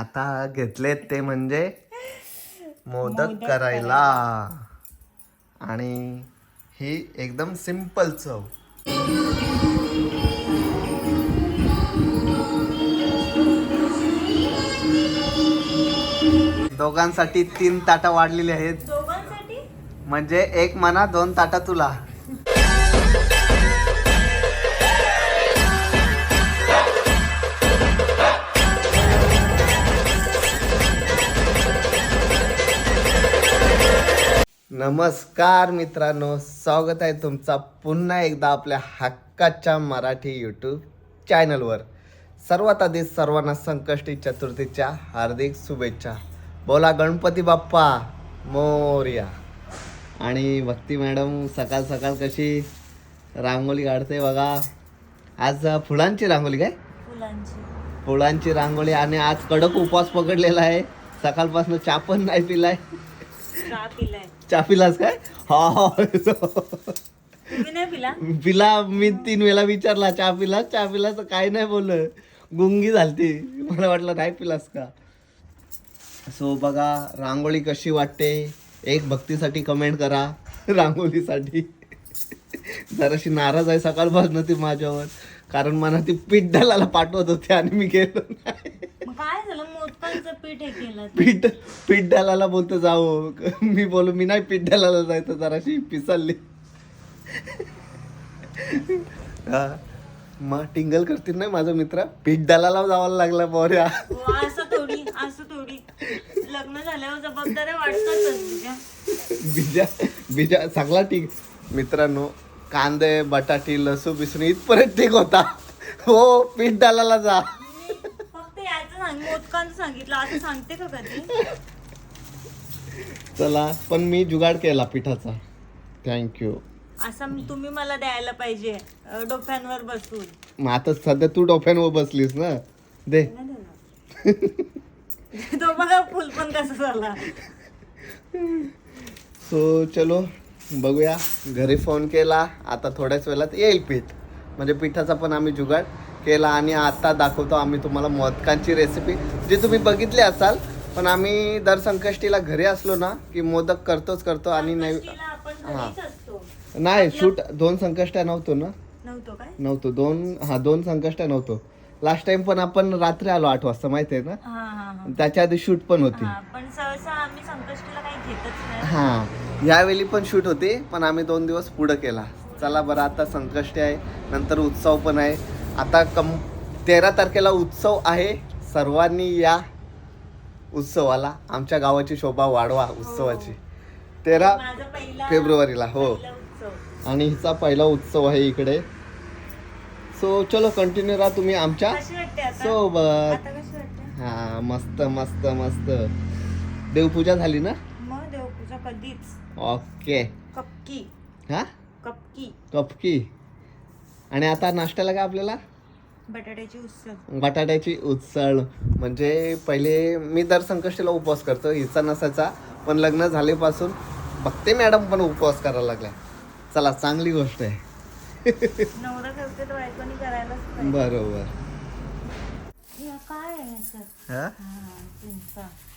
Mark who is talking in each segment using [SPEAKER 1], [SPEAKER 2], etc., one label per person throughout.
[SPEAKER 1] आता घेतलेत ते म्हणजे मोदक करायला. आणि ही एकदम सिंपल चव. दोघांसाठी तीन ताटा वाढलेली आहेत. म्हणजे एक मना दोन ताटा तुला. नमस्कार मित्रांनो स्वागत आहे तुमचा पुन्हा एकदा आपल्या हक्काच्या मराठी यूट्यूब चॅनलवर सर्वात आधी सर्वांना संकष्टी चतुर्थीच्या हार्दिक शुभेच्छा. बोला गणपती बाप्पा मोर्या. आणि भक्ती मॅडम सकाळ सकाळ कशी रांगोळी काढते बघा. आज फुलांची रांगोळी काय?
[SPEAKER 2] फुलांची.
[SPEAKER 1] फुलांची रांगोळी आणि आज कडक उपवास पकडलेला आहे. सकाळपासून चहा पण नाही पिलाय.
[SPEAKER 2] पिलाय.
[SPEAKER 1] चहा पिलास काय? हा
[SPEAKER 2] तुम्ही नाही पिला?
[SPEAKER 1] पिला मी तीन वेळा विचारला चहा पिलास? चहा पिलास तर काय नाही बोललं. गुंगी झालती. मला वाटलं नाही पिलास का? सो बघा रांगोळी कशी वाटते? एक भक्तीसाठी कमेंट करा रांगोळीसाठी. जराशी नाराज आहे सकाळपासून ती माझ्यावर. कारण मला ती पीठ डालाला पाठवत होती आणि मी गेलो नाही.
[SPEAKER 2] मग काय झालं? मोदकांचं पीठ हे केलं
[SPEAKER 1] पीठ पीठ बोलतो जाऊ मी बोलू मी नाही पीठ डालाला जायचं जराशी पिसलली. हा. मग टिंगल करतील नाही माझा मित्र? पीठ डालाला जावं लागलं बोऱ्या
[SPEAKER 2] हो, असं थोडी असं थोडी. लग्न झाल्यावर जबाबदाऱ्या वाटतातच तुझ्या
[SPEAKER 1] बिजा बिजा सगळा ठीक मित्रांनो कांदे बटाटी लसूण बिसून इथपर्यंत ठीक होता. हो पीठ डालाला जा.
[SPEAKER 2] मोदकांचं सांगितलं असं सांगते का कधी?
[SPEAKER 1] चला पण मी जुगाड केला पिठाचा. थँक्यू
[SPEAKER 2] असं मी- तुम्ही मला द्यायला पाहिजे अं, डोक्यांवर बसून.
[SPEAKER 1] मग आता सध्या तू डोफ्यावर बसलीस ना? दे.
[SPEAKER 2] नाही देणार. तो बघा फुल पण कसं झाला.
[SPEAKER 1] सो चलो बघूया. घरी फोन केला. आता थोड्याच वेळात येईल पीठ. म्हणजे पिठाचा पण आम्ही जुगाड. केला आणि आता दाखवतो आम्ही तुम्हाला मोदकांची रेसिपी जी तुम्ही बघितली असाल. पण आम्ही दर संकष्टीला घरी असलो ना की मोदक करतोच करतो आणि नाही हा. नाही शूट दोन संकष्ट्या नव्हतो ना?
[SPEAKER 2] नव्हतो
[SPEAKER 1] दोन हा दोन संकष्ट्या नव्हतो. लास्ट टाइम पण आपण रात्री आलो आठ वाजता माहिती आहे ना?
[SPEAKER 2] हा हा हा.
[SPEAKER 1] त्याच्या आधी शूट पण होती.
[SPEAKER 2] हा
[SPEAKER 1] यावेळी पण शूट होते पण आम्ही दोन दिवस पुढं केला. चला बरं आता संकष्टी आहे नंतर उत्सव पण आहे. आता कम तेरा तारखेला उत्सव आहे. सर्वांनी या उत्सवाला आमच्या गावाची शोभा वाढवा उत्सवाची. तेरा
[SPEAKER 2] माझा पहिला
[SPEAKER 1] फेब्रुवारीला हो. आणि हिचा पहिला उत्सव आहे इकडे. सो चलो कंटिन्यू राहा तुम्ही
[SPEAKER 2] आमच्यासोबत.
[SPEAKER 1] हा मस्त मस्त मस्त. देवपूजा झाली ना?
[SPEAKER 2] देवपूजा कधीच.
[SPEAKER 1] ओके.
[SPEAKER 2] कपकी.
[SPEAKER 1] हा?
[SPEAKER 2] कपकी.
[SPEAKER 1] कपकी. आणि आता नाश्त्याला काय आपल्याला?
[SPEAKER 2] बटाट्याची उसळ.
[SPEAKER 1] बटाट्याची उत्सळ म्हणजे पहिले मी दर संकष्टीला उपवास करतो हिचा नसायचा पण लग्न झाल्यापासून बघते मॅडम पण उपवास करायला लागल्या. चला चांगली गोष्ट आहे. बरोबर.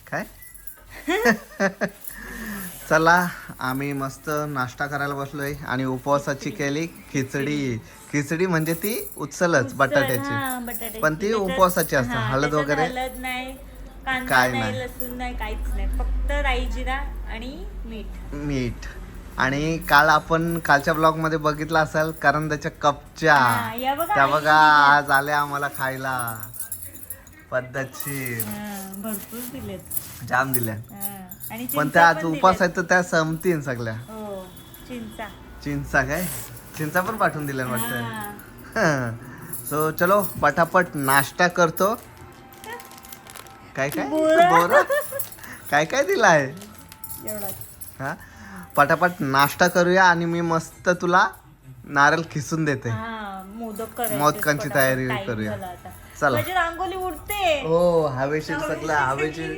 [SPEAKER 2] काय?
[SPEAKER 1] चला आम्ही मस्त नाश्ता करायला बसलोय आणि उपवासाची केली खिचडी. खिचडी म्हणजे ती उचलच बटाट्याची. पण ती उपवासाची असते हळद वगैरे? काय
[SPEAKER 2] नाही. लसूण नाही काहीच नाही. फक्त राई जिरा आणि मीठ.
[SPEAKER 1] मीठ. आणि काल आपण कालच्या ब्लॉगमध्ये बघितलं असेल कारण त्याच्या कपच्या त्या बघा आज आल्या आम्हाला खायला. पद्धतशीर
[SPEAKER 2] हा, भरपूर दिलेत
[SPEAKER 1] जाम दिल्या
[SPEAKER 2] हा, आणि
[SPEAKER 1] पण
[SPEAKER 2] चिंचा
[SPEAKER 1] त्या आज
[SPEAKER 2] पण
[SPEAKER 1] उपास
[SPEAKER 2] दिलेत.
[SPEAKER 1] आहेत तर त्या संपतीन सगळ्या
[SPEAKER 2] हो चिंचा
[SPEAKER 1] चिंचा काय चिंचा पण पाठवून दिल्या वाटतं
[SPEAKER 2] हा.
[SPEAKER 1] सो चलो पटापट नाश्ता करतो काय काय
[SPEAKER 2] बोरं.
[SPEAKER 1] बोरं? काय काय दिलाय
[SPEAKER 2] एवढाच
[SPEAKER 1] हा पटापट नाश्ता करूया आणि मी मस्त तुला नारळ खिसून देते
[SPEAKER 2] हा मोदक करायचे
[SPEAKER 1] मोदकांची. तयारी
[SPEAKER 2] Time
[SPEAKER 1] करूया.
[SPEAKER 2] झाला आता.
[SPEAKER 1] चला.
[SPEAKER 2] माझी रांगोली उडते.
[SPEAKER 1] हो हवेची सगळं हवेची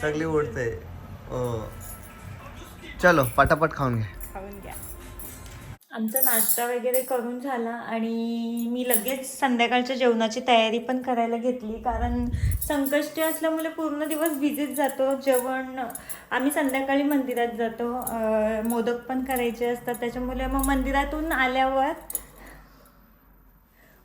[SPEAKER 1] सगळी उडते. हो. चलो पटापट खाऊन घ्या.
[SPEAKER 2] खाऊन घ्या. आमचा नाश्ता वगैरे करून झाला आणि मी लगेच संध्याकाळच्या जेवणाची तयारी पण करायला घेतली. कारण संकष्टी असल्यामुळे पूर्ण दिवस बिझीच जातो. जेवण आम्ही संध्याकाळी मंदिरात जातो. मोदक पण करायचे असतात. त्याच्यामुळे मग मंदिरातून आल्यावर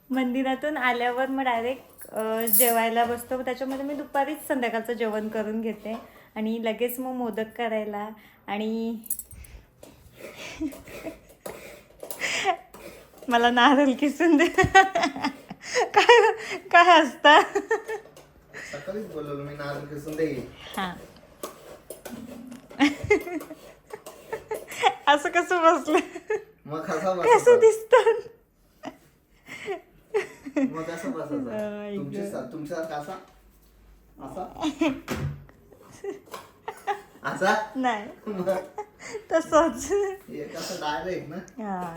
[SPEAKER 2] मंदिरातून आल्यावर मग डायरेक्ट जेवायला बसतो. त्याच्यामध्ये मी दुपारीच संध्याकाळचं जेवण करून घेते. आणि लगेच मग मोदक करायला आणि मला नारळ किसून दे. काय काय असतं?
[SPEAKER 1] सकाळीच बोलवलं मी नारळ किसून देईल
[SPEAKER 2] हां. असं कसं बसलं?
[SPEAKER 1] मग कसा
[SPEAKER 2] दिसतं?
[SPEAKER 1] मग कसं बसायचा
[SPEAKER 2] आई
[SPEAKER 1] तुमची तुमच्यासारखा असा? असा? असा?
[SPEAKER 2] नाही. तसंच.
[SPEAKER 1] कसं डायरेक्ट ना?
[SPEAKER 2] हा.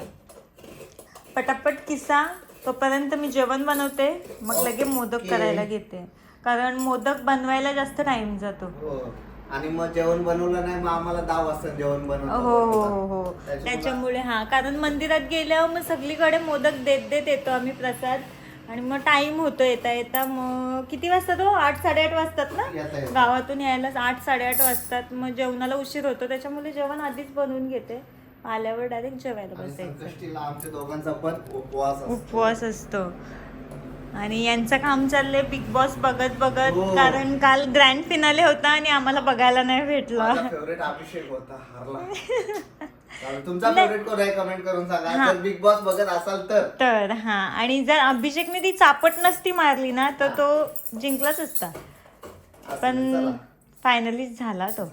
[SPEAKER 2] पटापट किस्सा. तोपर्यंत मी जेवण बनवते मग लगे मोदक. करायला घेते. कारण मोदक बनवायला जास्त टाइम जातो.
[SPEAKER 1] हो. आणि मग जेवण बनवलं नाही मग आम्हाला दहा वाजता जेवण बनवतो
[SPEAKER 2] हो हो हो.
[SPEAKER 1] त्याच्यामुळे
[SPEAKER 2] हा. कारण मंदिरात गेल्यावर मग सगळीकडे मोदक देत देत येतो आम्ही प्रसाद. आणि मग टाइम होतो येता येता मग किती वाजता तो? आठ साडेआठ वाजतात ना. गावातून यायलाच आठ साडेआठ वाजतात. मग जेवणाला उशीर होतो त्याच्यामुळे जेवण आधीच बनवून घेते. आल्यावर डायरेक्ट जेवायला बसायचं.
[SPEAKER 1] उपवास असतो.
[SPEAKER 2] आणि यांचं काम चाललंय बिग बॉस बघत बघत
[SPEAKER 1] हो.
[SPEAKER 2] कारण काल ग्रँड फिनाले होता आणि आम्हाला बघायला नाही भेटला.
[SPEAKER 1] फेवरेट अभिषेक होता तुमचा फेवरेट कोण आहे? कमेंट करून सांगा. जर बिग बॉस बघत असाल तर.
[SPEAKER 2] तर हा. आणि जर अभिषेकने ती चापट नसती मारली ना तर तो जिंकलाच असता.
[SPEAKER 1] असं
[SPEAKER 2] पण
[SPEAKER 1] चला.
[SPEAKER 2] फायनलीच झाला तो.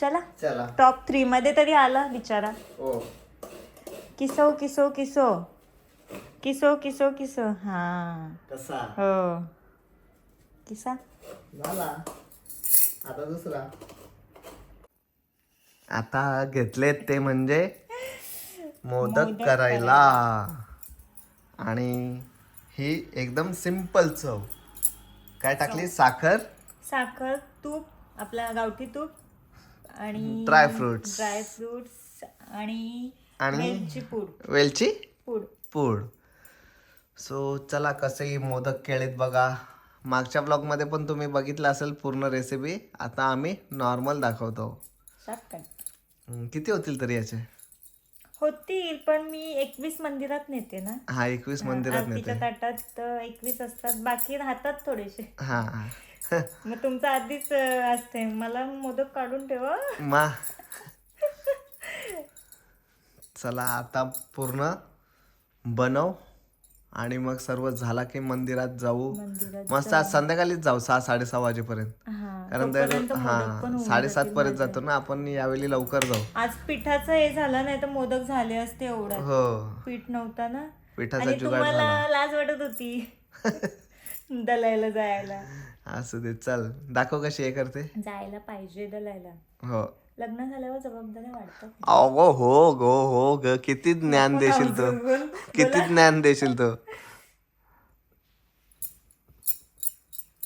[SPEAKER 2] चला.
[SPEAKER 1] चला.
[SPEAKER 2] टॉप थ्री मध्ये तरी आला बिचारा.
[SPEAKER 1] हो.
[SPEAKER 2] किसो किसो किसो. किसो किसो किसो. हा.
[SPEAKER 1] कसा?
[SPEAKER 2] हो. किसा?
[SPEAKER 1] झाला. आता दुसरा. आता घेतलेत ते म्हणजे मोदक करायला. आणि ही एकदम सिंपल चव. काय टाकली? साखर?
[SPEAKER 2] साखर तूप आपला गावठी तूप आणि
[SPEAKER 1] Dryfruits.
[SPEAKER 2] ड्रायफ्रुट्स आणि
[SPEAKER 1] आणि-
[SPEAKER 2] वेलची पूड.
[SPEAKER 1] वेलची?
[SPEAKER 2] पूड.
[SPEAKER 1] पूड. सो चला कसेही मोदक केलेत बघा. मागच्या ब्लॉगमध्ये पण तुम्ही बघितलं असेल पूर्ण रेसिपी आता आम्ही नॉर्मल दाखवतो. किती होतील तरी याचे?
[SPEAKER 2] होतील पण मी एकवीस मंदिरात नेते ना.
[SPEAKER 1] हा एकवीस मंदिरात
[SPEAKER 2] आरतीच्या
[SPEAKER 1] नेते
[SPEAKER 2] ताटात एकवीस असतात बाकी राहतात थोडेसे.
[SPEAKER 1] हा
[SPEAKER 2] मग तुमचं आधीच अं, असते मला मोदक काढून ठेवा.
[SPEAKER 1] मा. चला आता पूर्ण बनव. आणि मग सर्व झाला की मंदिरात जाऊ. मस्त आज संध्याकाळीच जाऊ सहा साडेसहा वाजेपर्यंत. कारण तर हा साडेसात पर्यंत. जातो ना आपण यावेळी लवकर जाऊ.
[SPEAKER 2] आज पिठाचं हे झालं नाही तर मोदक झाले असते एवढ्यात
[SPEAKER 1] हो.
[SPEAKER 2] पीठ नव्हता ना.
[SPEAKER 1] पिठाचा जुगाड झाला.
[SPEAKER 2] लाज वाटत होती. दलायला जायला.
[SPEAKER 1] असू दे चल. दाखव कशी हे करते.
[SPEAKER 2] जायला पाहिजे दलायला.
[SPEAKER 1] हो.
[SPEAKER 2] लग्न झाल्यावर जबाबदाऱ्या वाढतात.
[SPEAKER 1] अगो हो गो हो ग. किती ज्ञान देशील तो. किती ज्ञान देशील तो.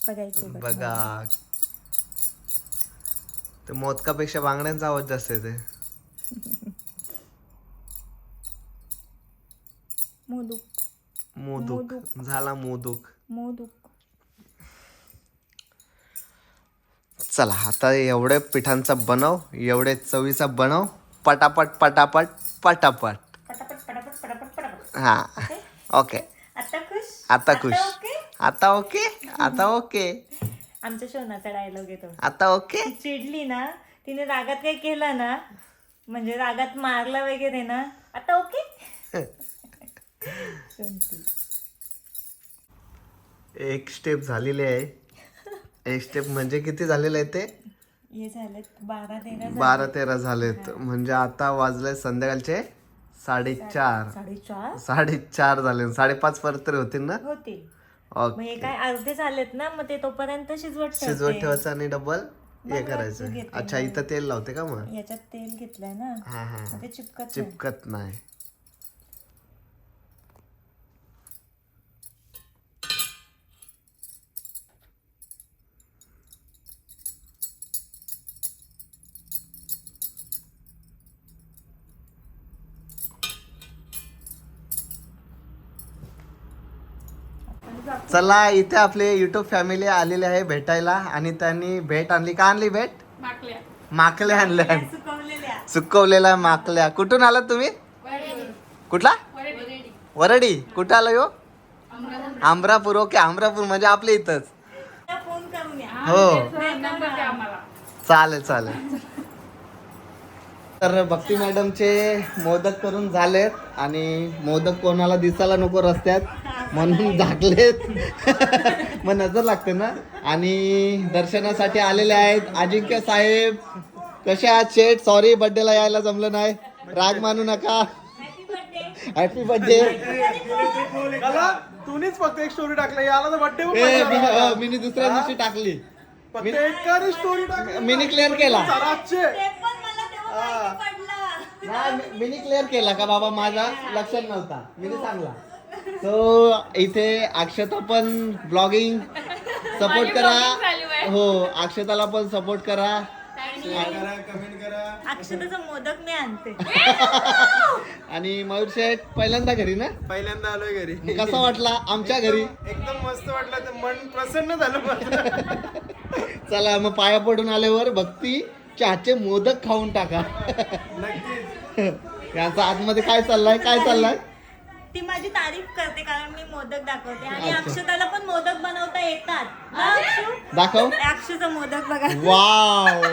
[SPEAKER 2] बघायचे बघ.
[SPEAKER 1] बघा. ते मोदकापेक्षा बांगड्यांचा आवाज जास्त येते
[SPEAKER 2] मोदूक.
[SPEAKER 1] मोदूक. झाला मोदूक.
[SPEAKER 2] मोदूक.
[SPEAKER 1] चला आता एवढे पिठांचा बनव एवढे चवीचा बनव. पटापट पटापट पटापट.
[SPEAKER 2] पटापट पटापट पटापट पटापट
[SPEAKER 1] हा. ओके.
[SPEAKER 2] आता खुश?
[SPEAKER 1] आता खुश.
[SPEAKER 2] ओके?
[SPEAKER 1] आता ओके? आता ओके.
[SPEAKER 2] आमच्या शोनाचा डायलॉग येतो.
[SPEAKER 1] आता ओके?
[SPEAKER 2] चिडली ना तिने रागात काही केलं ना म्हणजे रागात मारला वगैरे ना आता ओके.
[SPEAKER 1] एक स्टेप झालेली आहे. एक स्टेप म्हणजे किती झालेलं आहे ते?
[SPEAKER 2] हे झालेत बारा तेरा
[SPEAKER 1] बारा तेरा झालेत. म्हणजे आता वाजले संध्याकाळचे साडेचार.
[SPEAKER 2] साडेचार?
[SPEAKER 1] साडेचार झाले. साडेपाच पर्यंत तरी होतील ना?
[SPEAKER 2] होतील.
[SPEAKER 1] ओके.
[SPEAKER 2] हे काय अर्धे झालेत ना मग ते तोपर्यंत शिजवत
[SPEAKER 1] शिजवत
[SPEAKER 2] ठेवते.
[SPEAKER 1] ठेवायचं आणि डबल हे करायचं. अच्छा इथं तेल लावते का मग?
[SPEAKER 2] याच्यात तेल घेतलंय ना.
[SPEAKER 1] हा हा.
[SPEAKER 2] मग ते चिपकत नाही.
[SPEAKER 1] चिपकत नाही. चला इथे आपले युट्यूब फॅमिली आलेले आहे भेटायला आणि त्यांनी भेट आणली. का आणली भेट?
[SPEAKER 3] माकल्या.
[SPEAKER 1] माकल्या आणल्या.
[SPEAKER 2] सुकवलेल्या.
[SPEAKER 1] माकल्या. कुठून आलात तुम्ही? कुठला? वरडी. कुठं आला यो? आमरापूर ओके आमरापूर म्हणजे आपल्या इथंच. हो
[SPEAKER 3] नंबर द्या आम्हाला.
[SPEAKER 1] चालेल चालेल. तर भक्ती मॅडमचे मोदक करून झालेत आणि मोदक कोणाला दिसायला नको रस्त्यात म्हणून झाकलेत. मग नजर लागते ना? आणि दर्शनासाठी आलेले आहेत अजिंक्य साहेब. कसे आहात शेठ? सॉरी बर्थडेला यायला जमलं नाही. राग मानू नका.
[SPEAKER 2] हॅपी बर्थडे
[SPEAKER 1] बर्थडे
[SPEAKER 4] तूनीच फक्त एक स्टोरी टाकली याला तर
[SPEAKER 1] ए मी दुसऱ्या दिवशी टाकली. मिनी क्लिअर केला. नाही मी- मीनी क्लिअर केला का बाबा माझा? लक्षात नव्हता. मीनी सांगला. तो इथे अक्षता पण ब्लॉगिंग सपोर्ट करा. हो अक्षताला पण सपोर्ट करा.
[SPEAKER 4] कमेंट करा
[SPEAKER 2] अक्षताचा मोदक मी आणते.
[SPEAKER 1] आणि मयूर शेठ पहिल्यांदा घरी ना?
[SPEAKER 4] पहिल्यांदा आलोय घरी.
[SPEAKER 1] कसा वाटला आमच्या घरी?
[SPEAKER 4] एकदम मस्त वाटलं मन प्रसन्न झालं माझं.
[SPEAKER 1] चला मग पाया पडून आल्यावर भक्ती. चहाचे मोदक खाऊन टाका. यांचा आतमध्ये काय चाललाय? काय चाललाय?
[SPEAKER 2] ती माझी तारीफ करते कारण मी मोदक दाखवते. आणि
[SPEAKER 1] अच्छा.
[SPEAKER 2] अक्षताला पण मोदक बनवता येतात. ना, अक्षू?
[SPEAKER 1] दाखव.
[SPEAKER 2] अक्षूचा मोदक बघा.
[SPEAKER 1] वाव.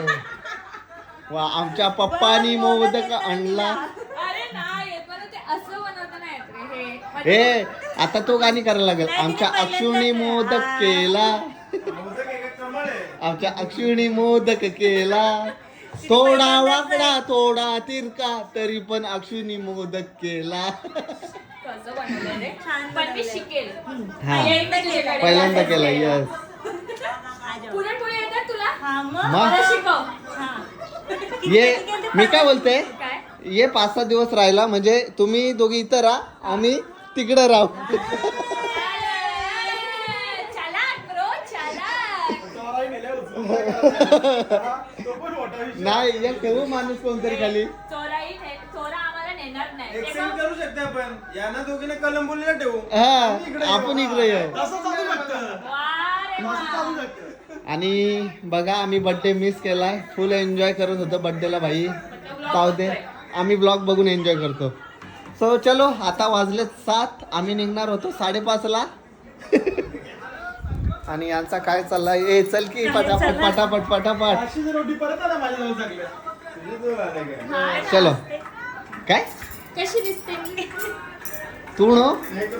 [SPEAKER 1] वा आमच्या पप्पानी मोदक आणला.
[SPEAKER 3] अरे नाही येत मला ते असं बनवता नाही येत रे हे म्हणजे
[SPEAKER 1] हे आता तो गाणी करायला लागेल. आमच्या
[SPEAKER 2] पहिल्यांदाच-
[SPEAKER 1] मोदक
[SPEAKER 2] हा.
[SPEAKER 1] केला
[SPEAKER 4] मोदक
[SPEAKER 1] आमच्या अक्षुणी मोदक केला. थोडा वाकडा थोडा तिरका तरी पण अक्षुणी मोदक केला.
[SPEAKER 3] कसं बनवलंय रे?
[SPEAKER 2] छान
[SPEAKER 3] पण मी
[SPEAKER 2] बनवलंय.
[SPEAKER 3] शिकेल.
[SPEAKER 1] हा.
[SPEAKER 3] एकदा
[SPEAKER 1] पहिल्यांदा केला यस
[SPEAKER 2] आजो.
[SPEAKER 3] पुरणपोळी येतात तुला?
[SPEAKER 2] हा मग?
[SPEAKER 1] मग?
[SPEAKER 3] मला शिकव.
[SPEAKER 2] हा.
[SPEAKER 1] ये मी काय बोलते?
[SPEAKER 3] काय?
[SPEAKER 1] ये पाच सहा दिवस राहिला म्हणजे तुम्ही दोघी इथं राहा आम्ही तिकडे राहू
[SPEAKER 3] चला ब्रो चला
[SPEAKER 4] चोराही नेल्या उचलून. तो पण मोठा विषय
[SPEAKER 1] नाही एक ठेवू माणूस कोणतरी खाली.
[SPEAKER 3] चोराही ने- चोरा आम्हाला नेणार नाही. ते
[SPEAKER 4] एक्सचेंज
[SPEAKER 3] बघ,
[SPEAKER 4] करू शकते आपण. यांना दोघीने कलंबोलीला ठेवू.
[SPEAKER 1] हा. आपण इकडे येऊ.
[SPEAKER 4] असं चालू शकतं.
[SPEAKER 3] वा रे वा.
[SPEAKER 4] असं चालू शकतं.
[SPEAKER 1] आणि बघा आम्ही बर्थडे मिस केलाय. फुल एन्जॉय करत होतो बर्थडेला भाई. दे. आम्ही ब्लॉग बघून एन्जॉय करतो. सो चलो आता वाजले सात. आम्ही निघणार होतो साडेपाचला. आणि यांचा काय चाललाय? ए चल की पटापट पटापट पटापट.
[SPEAKER 4] अशी जर रोटी परत आला माझ्याजवळ चांगल्या तुझी जवळ आल्या काय?
[SPEAKER 3] ना.
[SPEAKER 1] चलो. काय?
[SPEAKER 3] कशी दिसते मी?
[SPEAKER 1] तू नो?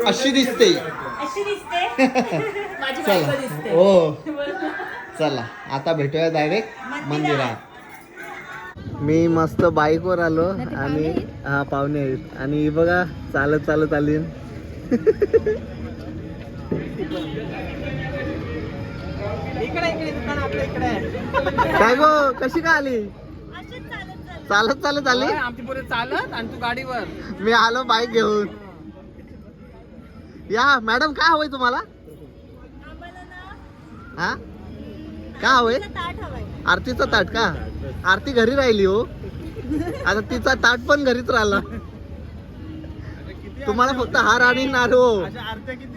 [SPEAKER 1] अशी दिसते.
[SPEAKER 2] अशी दिसते?
[SPEAKER 3] माझी
[SPEAKER 1] चला.
[SPEAKER 3] बायको दिसते.
[SPEAKER 1] हो. चला. आता भेटूया डायरेक्ट
[SPEAKER 2] मंदिरात.
[SPEAKER 1] मंदिरात. मी मस्त बाईकवर आलो आणि हा पाहुणे आहेत. आणि ही बघा चालत चालत आली काय गो कशी का आली?
[SPEAKER 2] अशीच चालत चालत.
[SPEAKER 1] चालत चालत आली?
[SPEAKER 5] आमची पुढे चालत आणि तू गाडीवर.
[SPEAKER 1] मी आलो बाईक घेऊन. या मॅडम काय हवंय तुम्हाला? हा? काय हवंय? आरतीचा ताट का? आरती घरी राहिली हो. आता तिचा ताट पण घरीच राहिला. तुम्हाला फक्त हार आणि नारू हो.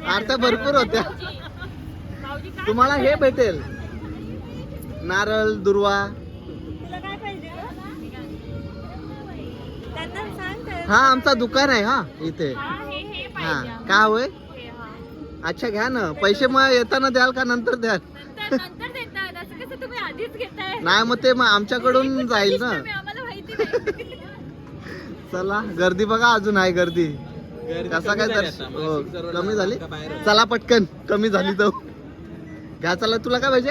[SPEAKER 4] आरत्या
[SPEAKER 1] भरपूर होत्या. तुम्हाला हे भेटेल. नारळ दुर्वा. हा आमचा दुकान आहे हा इथे.
[SPEAKER 3] हा हे हे
[SPEAKER 1] हा
[SPEAKER 3] पाहिजे
[SPEAKER 1] काय हवंय
[SPEAKER 3] हे, हा.
[SPEAKER 1] अच्छा घ्या ना. पैसे मग येताना द्याल का नंतर द्याल?
[SPEAKER 3] नंतर नंतर देतात असं कसं तुम्ही आधीच घेताय?
[SPEAKER 1] नाही मग ते मग आमच्याकडून जाईल ना.
[SPEAKER 3] मी आम्हाला माहिती नाही.
[SPEAKER 1] चला गर्दी बघा अजून आहे गर्दी. कसा काय तर हो कमी झाली? चला पटकन. कमी झाली तर घ्या चला तुला काय पाहिजे?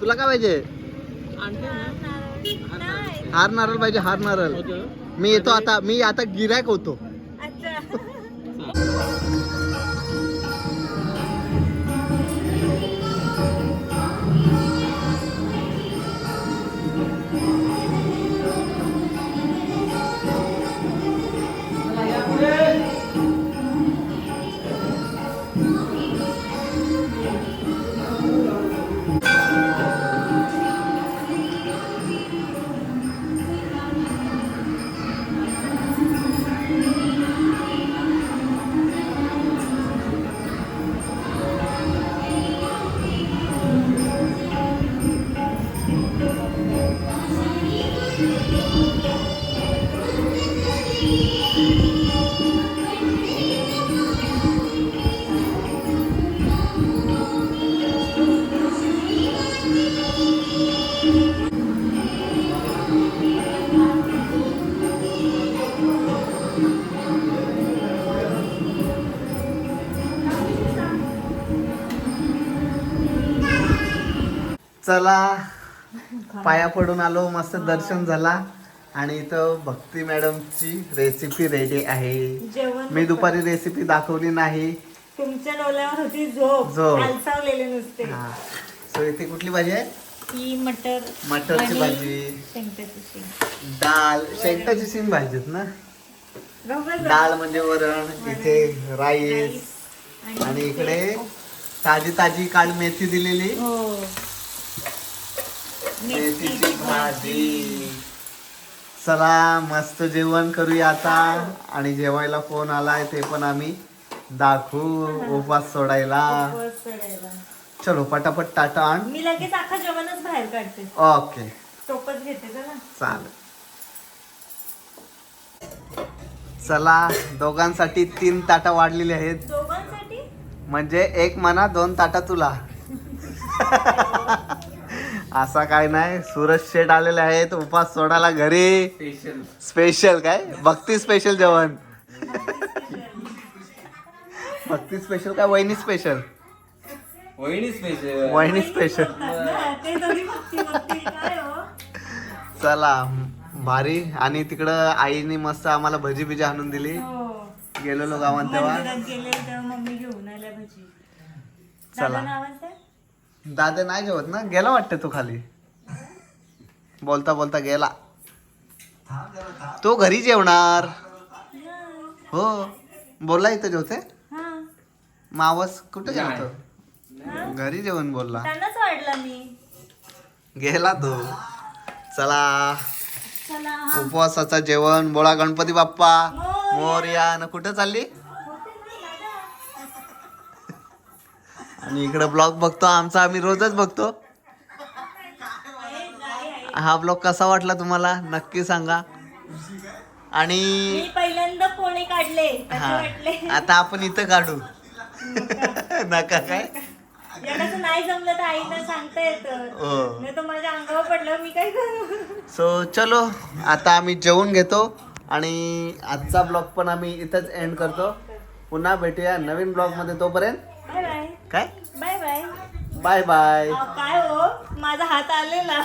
[SPEAKER 1] तुला काय पाहिजे? हार नारळ पाहिजे हार नारळ. मी येतो आता मी आता गिरायक होतो. चला. पाया पडून आलो मस्त दर्शन झाला. आणि इथं भक्ती मॅडमची रेसिपी रेडी आहे. मी दुपारी रेसिपी दाखवली नाही.
[SPEAKER 2] तुमच्या डोल्यावर होती झोप.
[SPEAKER 1] झोप.
[SPEAKER 2] हालसावलेले नुसते.
[SPEAKER 1] हा. सो इथे कुठली भाजी आहे?
[SPEAKER 2] ही मटर
[SPEAKER 1] मटरची भाजी.
[SPEAKER 2] शेंगदाण्याची शेंग.
[SPEAKER 1] डाळ शेंगटाची भाजीत ना. डाळ म्हणजे वरण इथे राईस आणि इकडे ताजी ताजी काल मेथी दिलेली.
[SPEAKER 2] हो.
[SPEAKER 1] मेथीची भाजी चला मस्त जेवण करूया आता. आणि जेवायला फोन आलाय ते पण आम्ही दाखवू उपास सोडायला.
[SPEAKER 2] उपवास सोडायला.
[SPEAKER 1] चलो पटापट टाटा आण.
[SPEAKER 2] मी लगेच अख्खा जेवणच बाहेर काढते.
[SPEAKER 1] ओके.
[SPEAKER 2] टोपच घेते चला.
[SPEAKER 1] चालेल. चला दोघांसाठी तीन ताटा वाढलेली आहेत. म्हणजे एक मना दोन ताटा तुला. असा काय नाही सूरज शेट आलेले आहेत उपास सोडायला घरी.
[SPEAKER 5] स्पेशल
[SPEAKER 1] स्पेशल काय? भक्ती स्पेशल जेवण. भक्ती स्पेशल काय? वहिनी स्पेशल
[SPEAKER 5] वहिनी स्पेशल
[SPEAKER 1] वहिनी स्पेशल
[SPEAKER 2] ते दोघी भक्ती भक्ती काय हो?
[SPEAKER 1] चला भारी. आणि तिकडं आईने मस्त आम्हाला भजी बिजी आणून दिली.
[SPEAKER 2] हो.
[SPEAKER 1] गेलेलो गावात तेव्हा.
[SPEAKER 2] मंदिरात गेले तेव्हा मम्मी घेऊन आल्या भजी.
[SPEAKER 1] चला.
[SPEAKER 2] दादा
[SPEAKER 1] नाही जेवत ना? गेला वाटतं तू खाली? बोलता बोलता गेला. तो घरी जेवणार. हो. बोलला इथं जेवते?
[SPEAKER 2] हा.
[SPEAKER 1] मावस कुठे. जेवतो? घरी जेवण बोलला.
[SPEAKER 2] त्यांनाच वाढला मी.
[SPEAKER 1] गेला तो. चला.
[SPEAKER 2] हा.
[SPEAKER 1] उपवासाचं जेवण बोळा गणपती बाप्पा
[SPEAKER 2] मोरया.
[SPEAKER 1] मोर्या न कुठं चालली? आणि इकडे ब्लॉग बघतो आमचा आम्ही रोजच बघतो. हा ब्लॉग कसा वाटला तुम्हाला? नक्की सांगा. आणि
[SPEAKER 2] पहिल्यांदा पोळे काढले
[SPEAKER 1] हा आता आपण इथं काढू. नका काय?
[SPEAKER 2] एवढं नाही जमलं तर आईला सांगता येतं.
[SPEAKER 1] हो.
[SPEAKER 2] नाही तर माझ्या अंगावर पडलं मी काय करू?
[SPEAKER 1] सो चलो आता आम्ही जेवून घेतो आणि आजचा ब्लॉग पण आम्ही इथंच एंड करतो. पुन्हा भेटूया नवीन ब्लॉगमध्ये तोपर्यंत. काय?
[SPEAKER 2] Bye bye.
[SPEAKER 1] Bye bye.
[SPEAKER 2] काय हो? माझा हात आलेला.